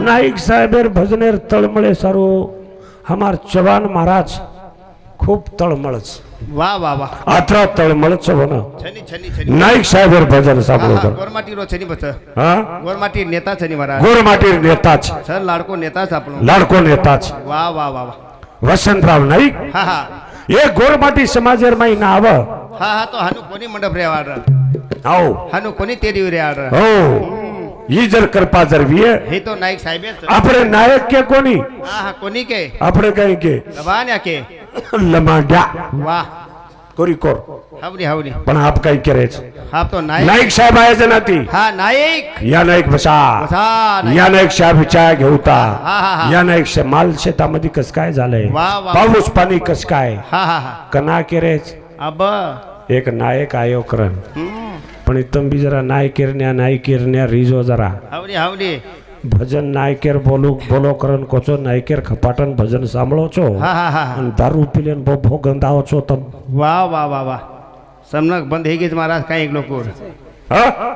નાયક સાહેબેર ભજનેર તળમળે સારો હમાર ચવાન મહારાજ ખૂબ તળમળ છે વાહ વાહ વાહ આત્રા તળમળ છે વના નાયક સાહેબેર ભજન સાંભળો તો ગોરમાટીરો છે ની બસ હા ગોરમાટી નેતા છે ની મહારાજ ગોરમાટી નેતા છે સર લાડકો નેતા છે આપણો લાડકો નેતા છે વાહ વાહ વાહ વસંતરાવ નાયક હા હા એ ગોરમાટી સમાજેર માં ના આવ હા હા તો હાનું કોની મંડપ રે આવ હાનું કોની તેરી રે આવ હો ઈ જર કૃપા જરવીએ હે તો નાયક સાહેબે જ છે. આપણે નાયક કે કોની હા હા કોની કે આપણે કઈ કે લવાન્યા કે લમાડ્યા વાહ કોરી કોર હાવડી હાવડી પણ આપ કઈ કરે છે હા તો નાયક નાઈક સાહેબ આયોજન હતી હા નાયક या नाईक बसा बसा, नाईक. या नाईक शाबीच्या घेऊता हा, हा, हा. या नाईक शे- माल शेतामध्ये कस काय झालंय वा, वा. पाऊस पाणी कस काय હા હા હા कना केरेच અબ एक नायक आयो પણ તમે જરા નાયકેરને નાયકેરને રીઝો જરા આવડી આવડી ભજન નાયકેર બોલું બોલો કરન કહો છો નાયકેર ખપાટન ભજન સાંભળો છો અને દારૂ પી લઈને બહુ ભો ગંધાવો છો તમે વાહ વાહ વાહ વાહ સમનક બંધ થઈ ગઈ મહારાજ કાંઈક લોકો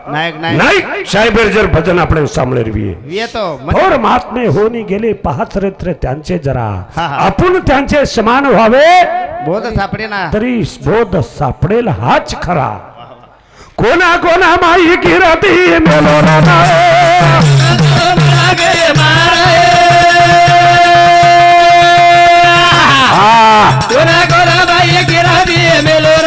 નાયક નાયક સાહેબ જર ભજન આપણે સાંભળે એ તો મોર મહાત્મે હોની ગેલી પાહતરેત્રે ત્યાંચે જરા આપુન ત્યાંચે સમાન હવે બોધ સાંપડેના ત્રીસ બોધ સાંપડેલ હાચ ખરા तरी बोध सापडेल हाच खरा कोणा कोणा माई किरती मेलो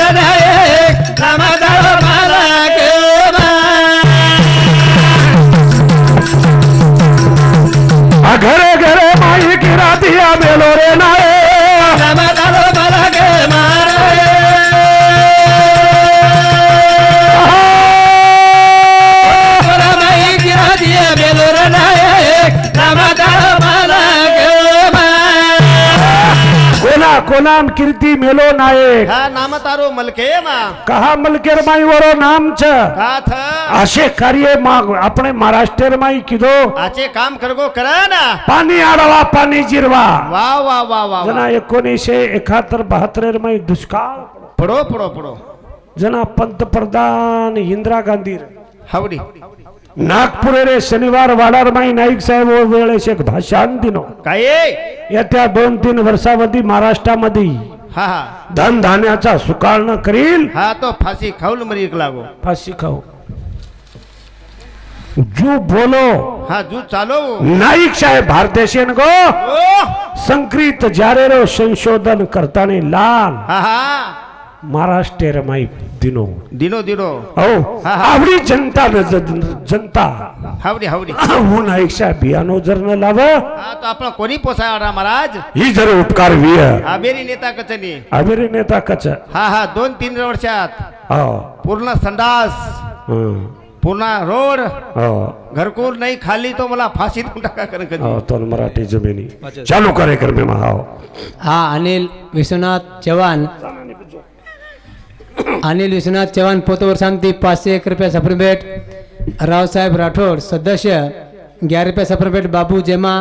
कोणा कोणा कीर्ती मेलो नायक હા નામ તારું મલકે માં कहा मलकेर माई वरो नाम छ કા થ असे कार्य मा- આપણે મહારાષ્ટ્ર માં કીધો આચે કામ કરગો કરા ના पाणी आडवा पाणी जिरवा વાહ વાહ વાહ વાહ जना વાહ. एकोणीसशे एकाहत्तर बहात्तर मध्ये दुष्काळ પડો પડો પડો जना पंतप्रधान इंदिरा गांधी હાવડી नागपूर रे शनिवार वाडार माई नाईक साहेब वेळेस एक भाषण दिनो काय येत्या दोन तीन वर्षामध्ये महाराष्ट्रामध्ये हा हा. धन धान्याचा सुकाळणं करील हा तो फाशी खाऊल मरीक लागो. फाशी खाऊ. जू बोलो. हा जू चालो. नाईक साहेब भारदेशन गो. हो. ओ जारे जारेरो संशोधन करताने लाल. हा हा. महाराष्ट्रमाई दिनो। दिनो दिनो। हो आवडी जनता न जनता। Howdy howdy. हून ऐक्षा बियानो जर न लाव। तो आपण कोणी पोसायला महाराज? ही जर उपकार विय अबेरी नेता कचनी। अबेरी नेता कच। हा हा दोन तीन वर्षात। पूर्ण संडास। पूर्ण रोड। घरकुल नाही खाली तो मला फाशी देऊन टाका कर तो मराठी जमिनी. चालू कार्यक्रम हा अनिल विश्वनाथ चव्हाण अनिल विश्वनाथ चव्हाण पोतवर शांती पाचशे एक रुपये सफरभेट रावसाहेब राठोड सदस्य ग्यारह रुपये सफरभेट बाबू जेमा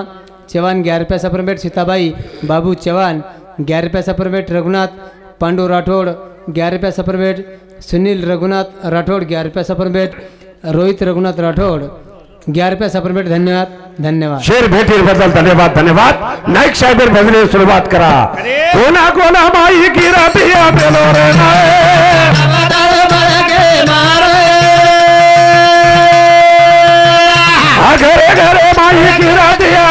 चव्हाण ग्यारह रुपये सफरभेट सीताबाई बाबू चव्हाण ग्यारह रुपये सफरभेट रघुनाथ पांडू राठोड ग्यारह रुपये सफरभेट सुनील रघुनाथ राठोड ग्यारह रुपये सफरभेट रोहित रघुनाथ राठोड ग्यारह रुपया सफरभेट धन्यवाद धन्यवाद। शेर भेटीरबद्दल धन्यवाद धन्यवाद। नाईक साहेब भजने सुरुवात करा। कोणा कोणा माई गिरा रातिया बेलो रे घरे घरे माई गिरा दिया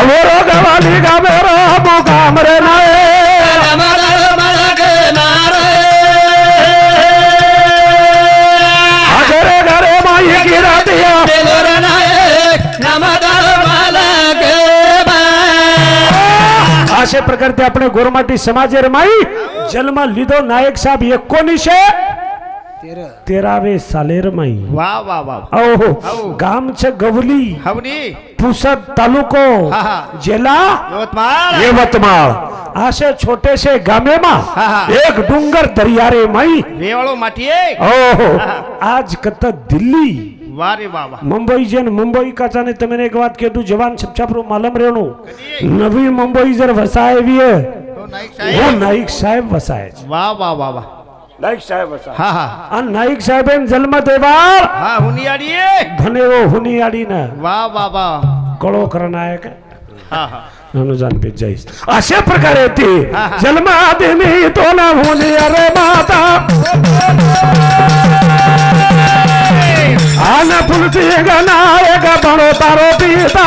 अवरो गवाली गाबेरो मुकाम रे। नाए घरे घरे माई गिरा दिया अशा प्रकारचे આપણે ગોરમાટી સમાજે રમાઈ જલમાં લીધો નાયક સાહેબ એકોની છે તેરાવે સાલેરમાઈ વાહ વાહ વાહ ઓહો ગામ છે ગવલી હવની પુસદ તાલુકો જિલ્લા યવતમાળ યવતમાળ આશે છોટે છે ગામેમાં એક ડુંગર દરિયારે મઈ રેવાળો માટીએ ઓહો આજ કત દિલ્હી વારે વાહ મુંબઈ જેન મુંબઈ કાચાને તમે એક વાત કીધું જવાન છપછાપરો માલમ રેણું નવી મુંબઈ જર વસાય એવી હું નાઈક સાહેબ વસાય વાહ વાહ વાહ વાહ नाईक साहेब असा. हा हा. आणि नाईक साहेबांनी जन्म देवा हा हुनियाडी आहे. धने हो हुनी ना वा वा वा. कळो खरं नायक. हा हा. अनुजान पे जाईस. अशा प्रकारे ती जन्मा देणे तो ना होणे अरे माता. आना फुलची गणायक बणो तारो पिता.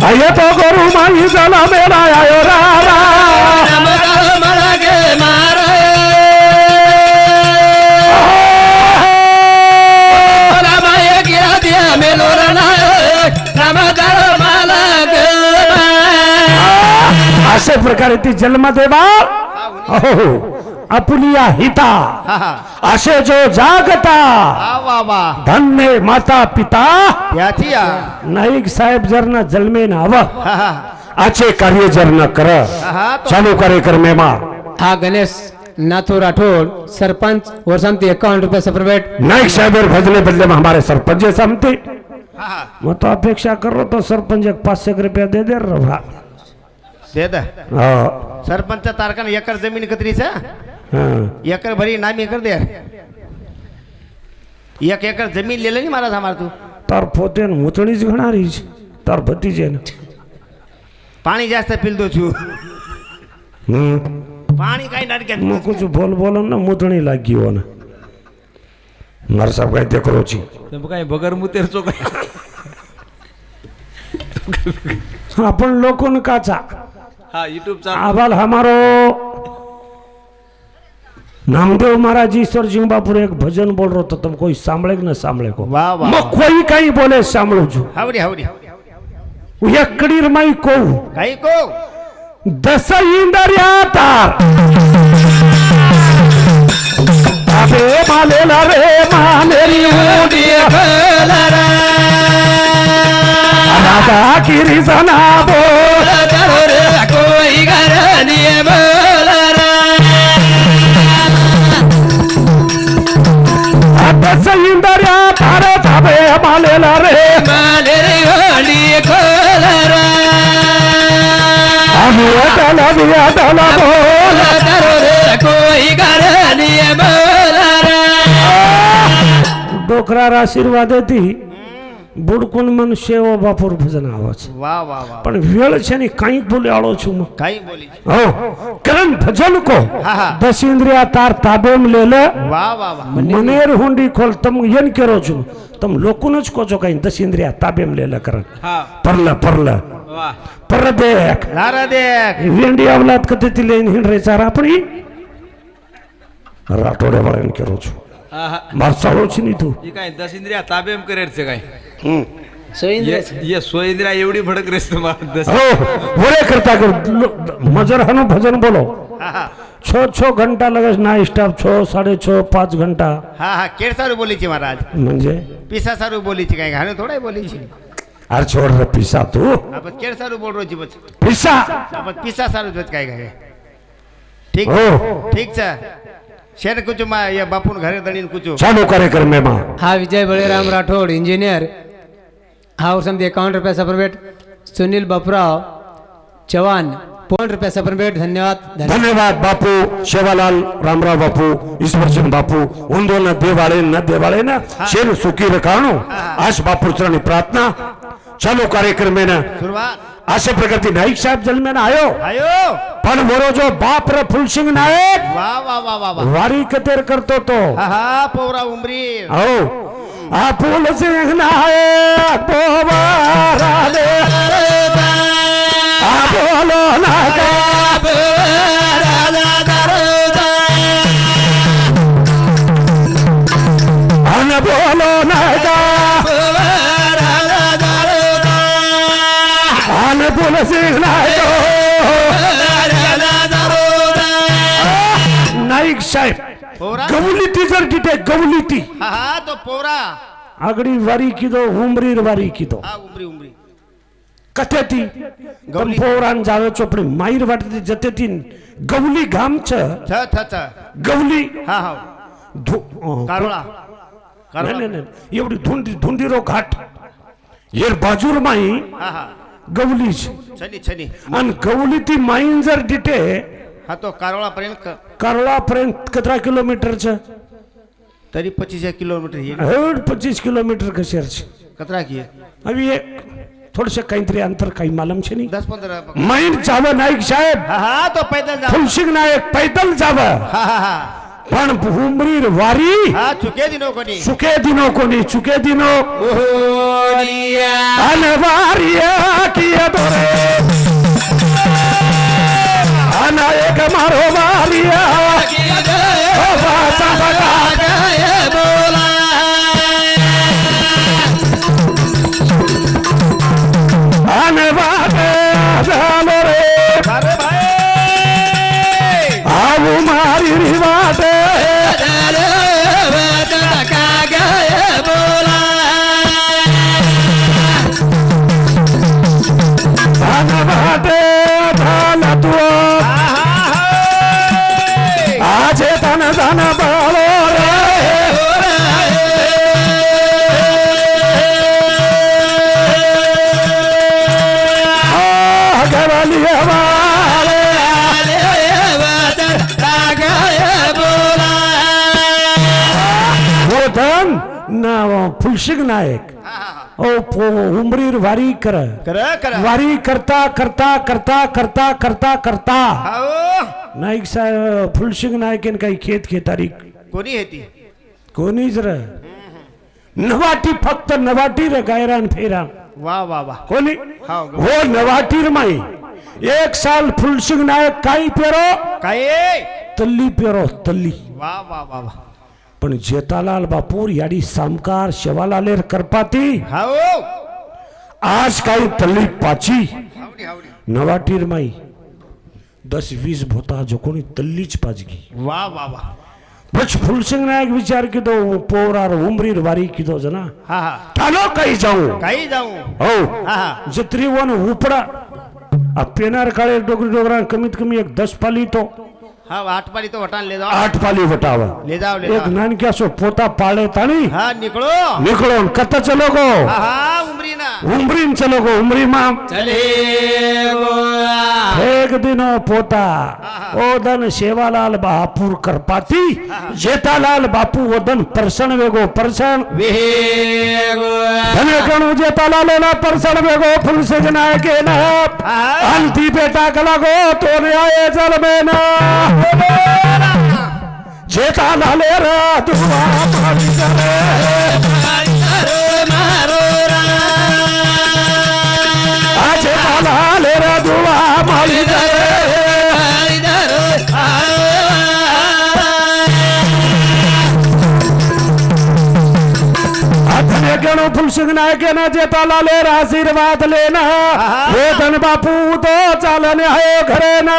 भयतो करू माही झाला मेरा आयो रारा मला गे मार माय गिरा दिया मेलो अशा प्रकारे ती जन्म देवा हो. हो. आपुलिया हिता। असे जो जागता धन्य माता पिता नाईक साहेब जर ना जन्मे नावं आचे कार्य जर न कर चालू कार्यक्रम हा गणेश नाथू राठौड़ सरपंच और समती इक्यावन रुपए से प्राइवेट नायक साहब और भजने बदले में हमारे सरपंच समती मैं तो अपेक्षा कर रहा तो सरपंच एक पाँच सौ रुपया दे दे रहा दे दे. हो. सरपंच तारखा एकड़ जमीन कतरी से એકર ભરી નામી કરી દે. એક એકર જમીન લે લેની મારા સામાર તું. તાર પોતે મૂતળી જ ગણારી છે. તાર ભતીજે ને પાણી જાસ્ત પીલતો છું. પાણી કઈ નડકે મૂકું છું બોલ બોલ ને મૂતણી લાગી હોને મારા સાહેબ કઈ દેખરો છે. તમે કઈ વગર મૂતેર છો કઈ આપણ લોકોને કાચા. હા યુટ્યુબ ચાલ આભાર અમારો नामदेव महाराज ईश्वर जिंबापुर एक भजन बोल रहो तो तुम कोई सांभे न सांभे को? वाह मैं कोई कहीं बोले सांभो छु हवरी हवरी हवरी ये कड़ीर माई को कहीं को दस इंदर यातार अबे माले लरे मालेरी उड़ी खलरा राधा की रिजना बो मालेला रे आम्ही अटल बी अटल बोल डोकरार आशीर्वाद હતી બુડકુન મન સેવો બાપુર ભજન આવે છે. વાહ વાહ વાહ. પણ વેળ છે ને કઈ બોલે આળો છું હું. કઈ બોલી. હો કરમ ભજન કો. દસ ઇન્દ્રિયા તાર તાબેમ લે લે. વાહ વાહ વાહ. મનેર હુંડી ખોલ તમ યન કેરો છું. તમ લોકોને જ કહો છો કઈ દસ ઇન્દ્રિયા તાબેમ લે લે કરન હા. પરલે પરલે. વાહ. પર દેખ લારા દેખ વેંડી અવલાદ કતેથી લઈને હિંડ રહી ચાર આપણી? રાઠોડે વાળાને કેરો છું. మరి చదవచ్చు నీతో ఇక దశ తాబేం కరేడ్చ काय? सोयंद्रा एवढी भडक रेस हो, बोले करता कर. मजर हनु भजन बोलो छो छो घंटा लगे ना स्टाफ छो साडे छो पाच घंटा. हा हा. केड सारू बोलीची महाराज? म्हणजे? पिसा सारू बोलीची काय? घाण थोडा बोलीची. अरे छोड रे पिसा तू. आपण केड सारू बोल रोजी बच पिसा. आपण पिसा सारू बच काय काय? ठीक? हो. ठीक सर. શેર કુચુમાં એ બાપુને ઘરે દળીને કુચું ચાલુ કાર્યક્રમ એમાં હા વિજય બળીરામ રાઠોડ ઇન્જિનિયર હાઉસ સમજી એકાવન રૂપિયા સપરમેટ સુનિલ બપરાવ ચવાન પોઈન્ટ રૂપિયા સપરમેટ ધન્યવાદ ધન્યવાદ બાપુ સેવાલાલ રામરાવ બાપુ ઈશ્વરચંદ બાપુ ઊંધો ન દેવાળે ન દેવાળે ને શેર સુખી રખાણું આશ બાપુ પ્રાર્થના चालू कार्यक्रम में ना. सुरुवात. अशा प्रकारची नाईक साहेब जन्मेन आयो. आयो. पण बरो जो बाप रे फुलसिंग नायक. वारी कतेर करतो तो. पोवरा उमरी. हो. फुलसिंग नायक बोलो ना नाईक साहेब गवलीती जर गवलीती. हा हा तो आगडी वारी किदो उमरीर वारी किदो. हा उमरी उमरी. कथे ती? गवली. पोरान जावे चोपडी माईर वाटते जते ती गवली घामच गवली? हा हा. कारोळा. नाही, नाही. एवढी धुंडी धुंडीरो घाट. येर बाजूर माई. हा हा. गवलीच. छनी छनी. आणि गवली ती माईन जर तिथे हा तो कारोळा पर्यंत करळापर्यंत कतरा किलोमीटरचं? तरी पच्चीस किलोमीटर येईल. हड पच्चीस किलोमीटर कशेरच. कतरा की? अभी एक थोडस काहीतरी अंतर काही मालूम छे नाही दस पंधरा. माईन जावं नाईक साहेब. हा हा तो पैदल जा नायक पैदल जावं. हा हा हा. पण उमरीर वारी हा चुके दिनो कोणी चुके दिनो कोणी चुके दिनो अनवार्य किया दोरे अनायक मारो वारिया ओ बासा फुलशिग नायक। उमरीर वारी कर। कर कर। वारी करता करता करता करता करता करता। नाईक साहेब फुलशिंग नायकेन काही खेत खेतारी कोणी आहे ती? कोणीच र नवाटी फक्त नवाटी र गायरान फेरा वा वा वा कोणी. हो नवाटीर माई। एक साल फुलसिंग नायक काही पेरो? काय तल्ली पेरो तल्ली. वा वा वा वा. पण जेतालाल बापूर याडी सामकार शेवालालेर करपाती. हाव आज काही तल्ली पाची. नवाटीर माई दस वीस भोता जो कोणी तल्लीच पाजगी. वा वा वा. बच फुलसिंग नायक विचार किदो पोरार उमरीर वारी किदो जना. हा हा. ठालो काही जाऊ. काही जाऊ. हो. हा जत्री वन उपडा. आ पेनार काळे डोगरी डोगरा कमीत कमी एक दस पाली तो. हा आठ पाली तो वटान ले जाओ। आठ पाली वटावा ले जाओ ले एक जाओ। नानक्या सो पोता पाळे ताणी हा निकळो निकळून कत चलो गो हा हा उमरी ना। उमरीन चलो गो उमरी माम एक दिनो पोता। ओदन सेवालाल बापूर करपाती। जेतालाल बापू ओदन परसण वेगो परसण। धने कणू जेतालाल ना परसण वेगो फुलसे नायके ना अंती बेटा कला गो तो आये जेता झाले रा दुआ मारी करे आज जेतालाले फुलसिंग आशीर्वाद लेना हे धन बापू तो चालने आयो घरे ना.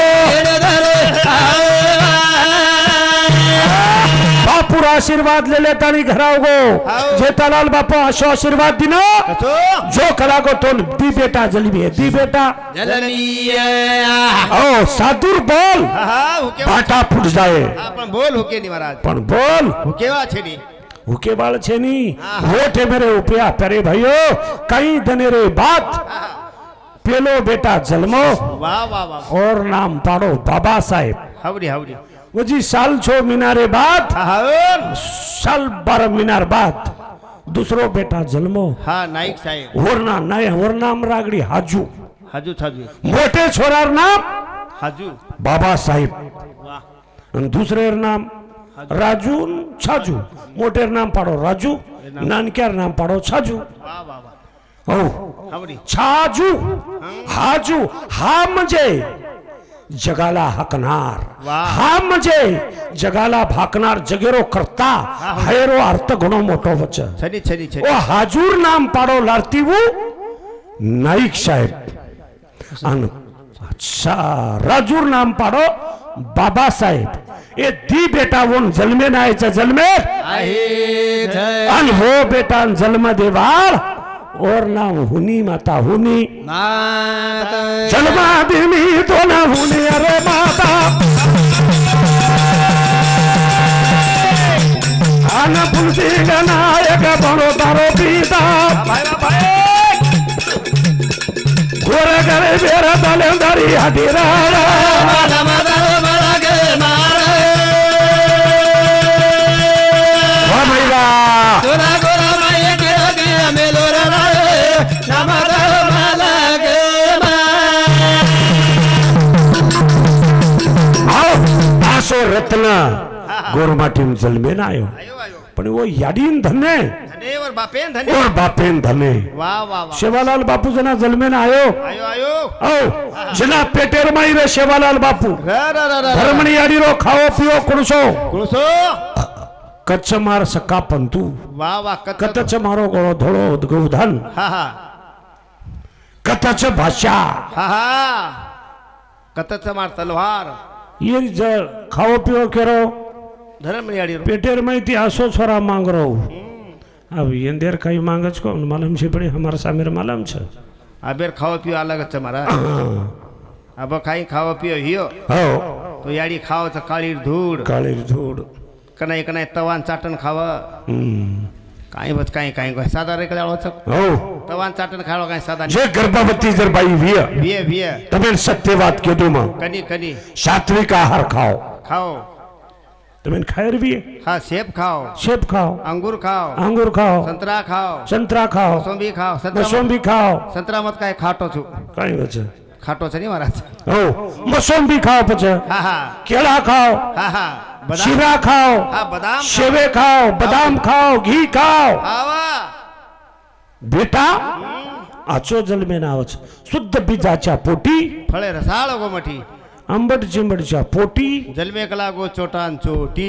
बापूर आशीर्वाद ले ಅವ್ರ ಆಶೀರ್ವಾದ ಲೇತಾನಿ ಘರ ಹೋಗೋ ಜೇತಾಲಾಲ್ ಬಾಪು ಆಶೋ ಆಶೀರ್ವಾದ ದಿನ ಜೋ ಕಲಾಗೋ ತೋನ್ ದಿ ಬೇಟಾ है दी बेटा। ओ सादुर बोल। हाँ, हाँ, भाटा फूट जाए। हाँ, पण बोल हुके नी महाराज। पण बोल। हुके छे नी हुके बाल छेनी वोट है मेरे उपया तेरे भाइयो कई दने रे बात। पेलो बेटा जलमो। वाह वाह वाह। और नाम पाड़ो बाबा साहेब। हवरी हवरी वो जी साल छो मीनारे बाद હા હા साल बारह मीनार बाद दूसरो बेटा जन्मो હા નાઈક સાહેબ ओरना नए और नाम रागड़ी हाजू હાજુ થાજુ मोटे छोरार नाम હાજુ बाबा साहेब વાહ અને दूसरे नाम राजू न छाजू मोटे नाम पाड़ो राजू नानक्यार नाम पाड़ो छाजू વાહ વાહ વાહ जगाला हाकणार. हा म्हणजे जगाला भाकणार जगेरो करता हैरो अर्थ घणो मोठो वचन ओ हाजूर नाम पाडो लाडती नाईक साहेब. आणि राजूर नाम पाडो बाबासाहेब ए दी बेटा वन जन्मे नाही जन्मे आणि हो बेटा जन्म देवाळ. ओर नाम हुनी माता हुनी। जलवा दिमी तो ना हुनी अरे माता। आन फुलसी नायक बनो तारो पीता। गोरे करे बेरा दलेंदारी हटी राणा ಎತ್ತಲ ಗೋರ್ಮಾಟಿಮ್ ಜಲ್ಮೇನ आयो। पण वो यादीन धने और बापेन धने और बापेन धने वाह वाह शेवालाल बापू जना जन्मे ना आयो। आयो आयो। आओ जना पेटेर माई रे शेवालाल बापू। धर्मणी यादी रो खाओ पियो कुरसो कुणसो कच्च मार सका पंतू। वाह वाह कतच मारो गोळो धोळो उद्गवधन हा हा। कतच भाषा। हा हा। कतच मार तलवार। ये खाओ पियो करो पेटेर में थी आसो छोरा मांग रहो अब ये देर कई मांग को मालूम से पड़े हमारे सामेर मालूम छ अबेर खाओ पिओ अलग छ मारा अब खाई खाओ पियो हियो हो तो याडी खाओ छ काळी धूड काळी धूड कनाई कनाई तवान चाटन खावा काय बस काय काय हो. काय साधा रेकडे तवान चाटण खाळो काय सादा ये गर्भवती जर बाई विय बिये बिये तमें सत्य बात के दो मग कनी कनी. सात्विक आहार खाओ. खाओ. तमें खैर भी हा सेब खाओ. सेब खाओ. अंगूर खाओ. अंगूर खाओ. संतरा खाओ. संतरा खाओ. मोसंबी खाओ. संतरा मत- खाओ. संतरा मत काय खाटो छू. काय वचन ખાટો છે ને મહારાજ હો મોસંબી ખાઓ પછી હા હા કેળા ખાઓ હા હા બદામ શીરા ખાઓ હા બદામ ખાઓ. સેવે ખાઓ બદામ ખાઓ ઘી ખાઓ આવા बेटा आचो जलमेन आवच शुद्ध बीजाच्या पोटी फळे रसाळ गोमठी आंबट चिंबटच्या पोटी જલમે કલાકો ચોટાન ચોટી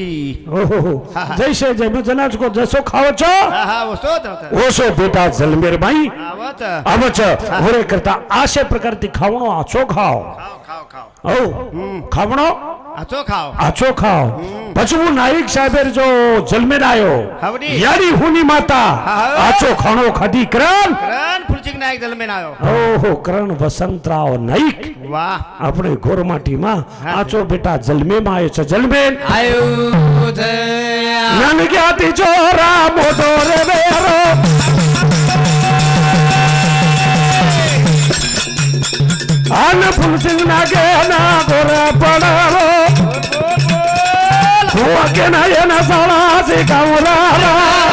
ओहो जैसे जन्म जनाच को जसो खाओ છો હા હા वो શોધ होता ઓસો બેટા જલમેર ભાઈ આવત આવો છે હોરે કરતા આશે પ્રકારથી ખાવણો આછો ખાઓ ખાઓ ખાઓ ખાઓ ઓ ખાવણો આચો ખાઓ આછો ખાઓ પછી હું નાયક સાહેબ જો જલમેર આયો હાવડી. યારી હુની માતા હા, હા. આછો ખાણો ખાધી કરન કરણ ફુલચિક નાયક જલમે આવ્યો ઓહો કરણ વસંતરાવ નાઈક વાહ આપણે ગોરમાટીમાં આચો બેટા જલમેમાં આવ્યો છે જલમેન નનગ્યાથી ચોરા મોટો રે વેરો આન ફૂલસિંગ નાગે ના ગોરા પડારો હું કે ના એના સાળા શીખાવરા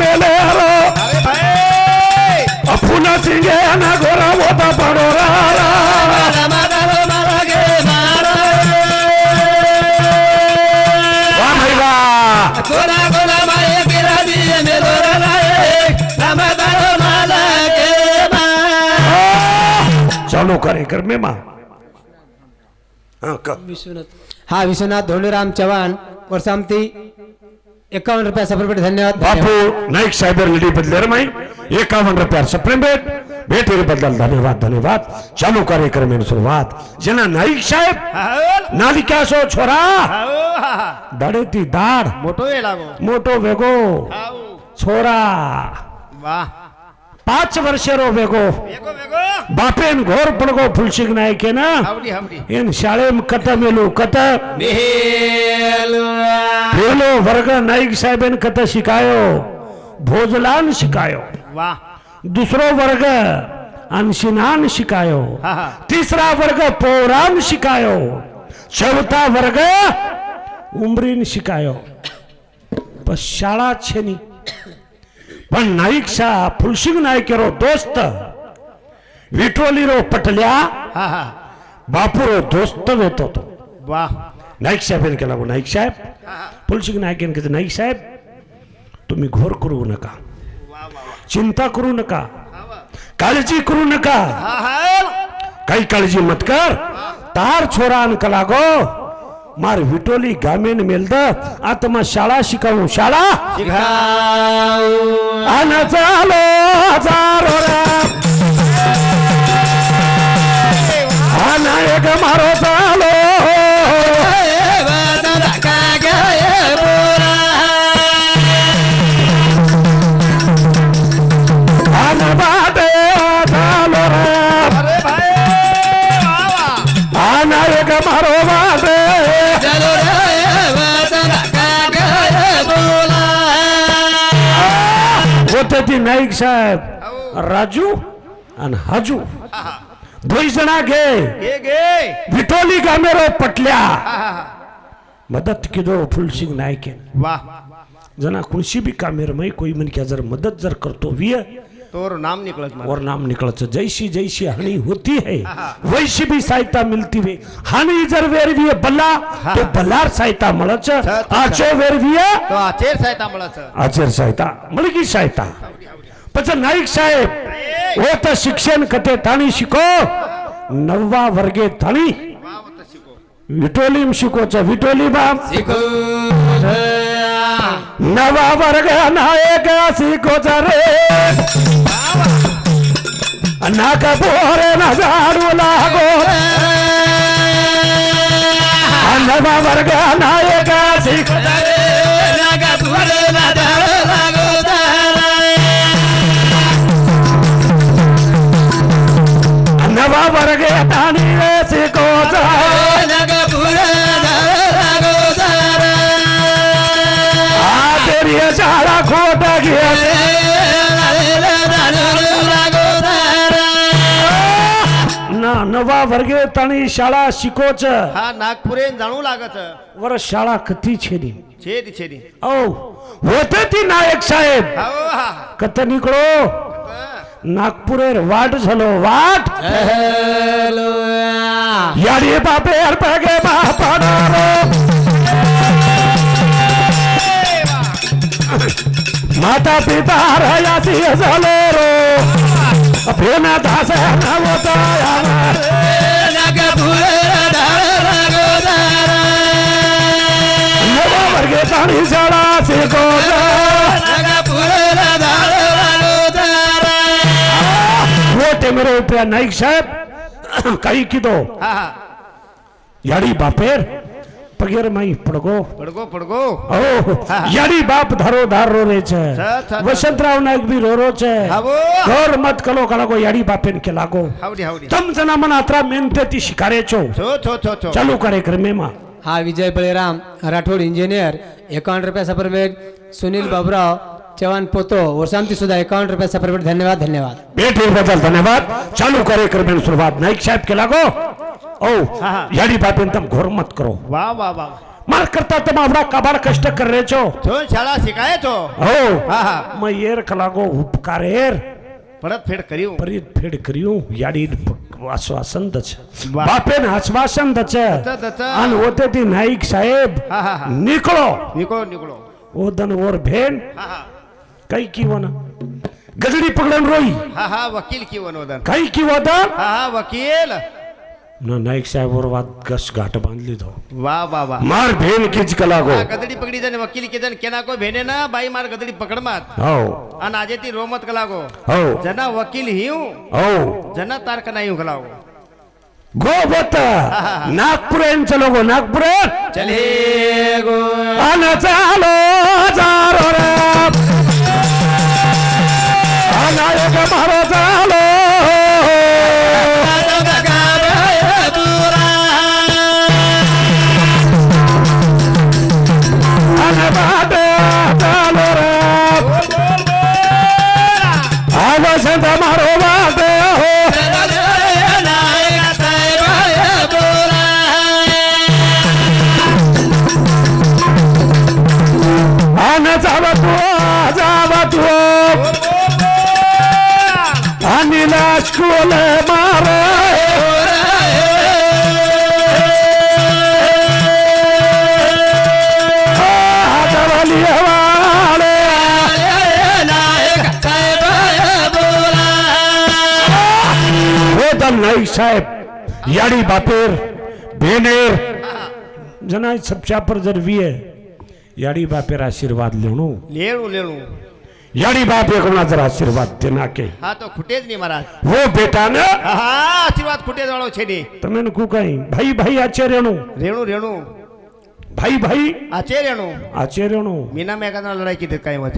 melelo apuna tingena gora wota panorala Gora gora mae biradi melora lae ramadaro mala ke ma चालू कार्यक्रम में मां हां विश्वनाथ हा विश्वनाथ धोलेराम चव्हाण वर्षामती एकावन्न रुपया सफर भेट धन्यवाद. बापू नाईक साहेब लेडी बदलेर माई एकावन्न रुपया सप्रेम भेट भेट बदल धन्यवाद धन्यवाद. चालू कार्यक्रम सुरुवात. जना नाईक साहेब नालिका सो छोरा. दाडेती दाढ. मोठो वेगो मोठो वेगो. छोरा. वाह પાંચ વર્ષેરો ભેગો બાપેન ઘોર પડગો ફુલસિંહ નાયકે ના એન શાળે કત મેલું કત પેલો વર્ગ નાયક સાહેબ એને કત શિકાયો ભોજલાન શિકાયો વાહ દુસરો વર્ગ અંશિનાન શિકાયો તીસરા વર્ગ પૌરાન શિકાયો ચૌથા વર્ગ ઉમરીન શિકાયો પણ શાળા છે નહીં ಒಂದು ನಾಯಿಕ್ ಶಾ ಪುಲ್ಸಿಂಗ್ ನಾಯಕಿರೋ ದೋಸ್ತ ವಿಟೋಲಿರೋ ಪಟಲ್ಯ दोस्त ದೋಸ್ತ तो. वा. नाईक साहेब यांनी केला नाईक साहेब फुलसिंग नाईक यांनी नाईक साहेब तुम्ही घोर करू नका. चिंता करू नका. काळजी करू नका. काही काळजी मत कर. तार छोरा आणका लागो मार विटोली गामेन मेलद आता मग शाळा शिकावू. शाळा आन चालो आन एक मारो गणपती नाईक साहेब. राजू आणि हाजू. जणा घे. विठोली गामेरो पटल्या. मदत किदो फुलसिंग नाईक जना कुणशी बी कामेर मै कोई मन क्या जर मदत जर करतो विय और नाम निकल और नाम निकल जैसी हनी होती है वैसी भी सहायता मिलती है। हनी जर वेर भी है। बल्ला तो बल्लार सहायता मल आचो वेर भी है आचेर सहायता मल की सहायता। पच नाइक साहेब वो तो शिक्षण कते थानी शिको? नववा वर्गे थानी। विटोली में शिको विटोली बाम शिको नववा वर्गे नाइक शिको चारे पोरे न झाडू लागो नवा वर्ग नायक शिको नवा वर्ग ताणी शिकोच आदर्य शाळा खोट घे ના નવા વર્ગે તાણી શાળા શીખોચ હા નાગપુરે જાણવું લાગે છે वर शाळा कथी छेदी છેડી છેડી औ होते ती नायक साहेब હાઉ હા कथ निकळो नागपुरेर वाट झालो वाट याडी बापे अर्पगे बापाडारो माता पिता रयासी झालो रो फेना दास नवता आणि शाळा शिकवते मेरे रुपया नाईक साहेब काही किदो. याडी बापेर पगेर माई पडगो. पडगो पडगो. ओ याडी बाप धरो धार रो रे छे. वसंतराव नायक भी रो रो छे. घर मत कलो कला को याडी बापेन के लागो. Howdy howdy. तम जना मन आत्रा मेनते ती शिकारे छो. छो छो छो चालू कार्यक्रम में मा हा विजय बळीराम राठोड इंजिनियर एकावन्न रुपया सपरमेट सुनील बाबराव चव्हाण पोतो वर्षांती सुद्धा एकावन्न रुपया सपरमेट धन्यवाद धन्यवाद. भेटबद्दल धन्यवाद. चालू कार्यक्रम सुरुवात. नाईक साहेब केला गो ओ याडी बाबीन तम घोर मत करो. वा वा वा मार करता तुम अपना कबाड़ कष्ट कर रहे छो. तो शाला सिखाए तो हो. मैं येर खलागो उपकारेर. परत फेड करियो परत फेड करियो याडी आश्वासन दच बापेन आश्वासन दच अन होते ती नाईक साहेब निकलो निकलो निकलो ओ दन वर भेन। काही किवन गजडी पकड़न रोई। हा हा वकील किवन ओदन. काही किवदन हा हा वकील. न नाईक साहेबवर वाद कस घाट बांधली तो. वा वा वा. मार भेन किच कला गो. गदडी पकडी जण वकील के जण केना को भेने ना बाई मार गदडी पकड मात. हो. आणि आजे ती रोमत कला गो. हो. जना वकील हिऊ हो. जना तारक नाही उगलाव गो. बत. नागपूर चलो गो नागपूर चले गो. अन चालो जारो रे. अनायक मारो चालो आणि लाचकुल मार नाईक साहेब याडी बापेर भेनेर जना सबच्या पर जर वी है याडी बापेर आशीर्वाद लेणू। लेणू लेणू। याडी बापे कोणाचा आशीर्वाद ते नाके हा तो खुटेच नाही महाराज वो बेटा न હા આશીર્વાદ ખૂટે જાણો છે ને તમે કુ કઈ ભાઈ ભાઈ આચર્યણું રેણુ રેણુ ભાઈ ભાઈ આચે રેણુ આચર્યણું મીના મેઘાના લડાઈ કીધી કાંઈ વચ્ચે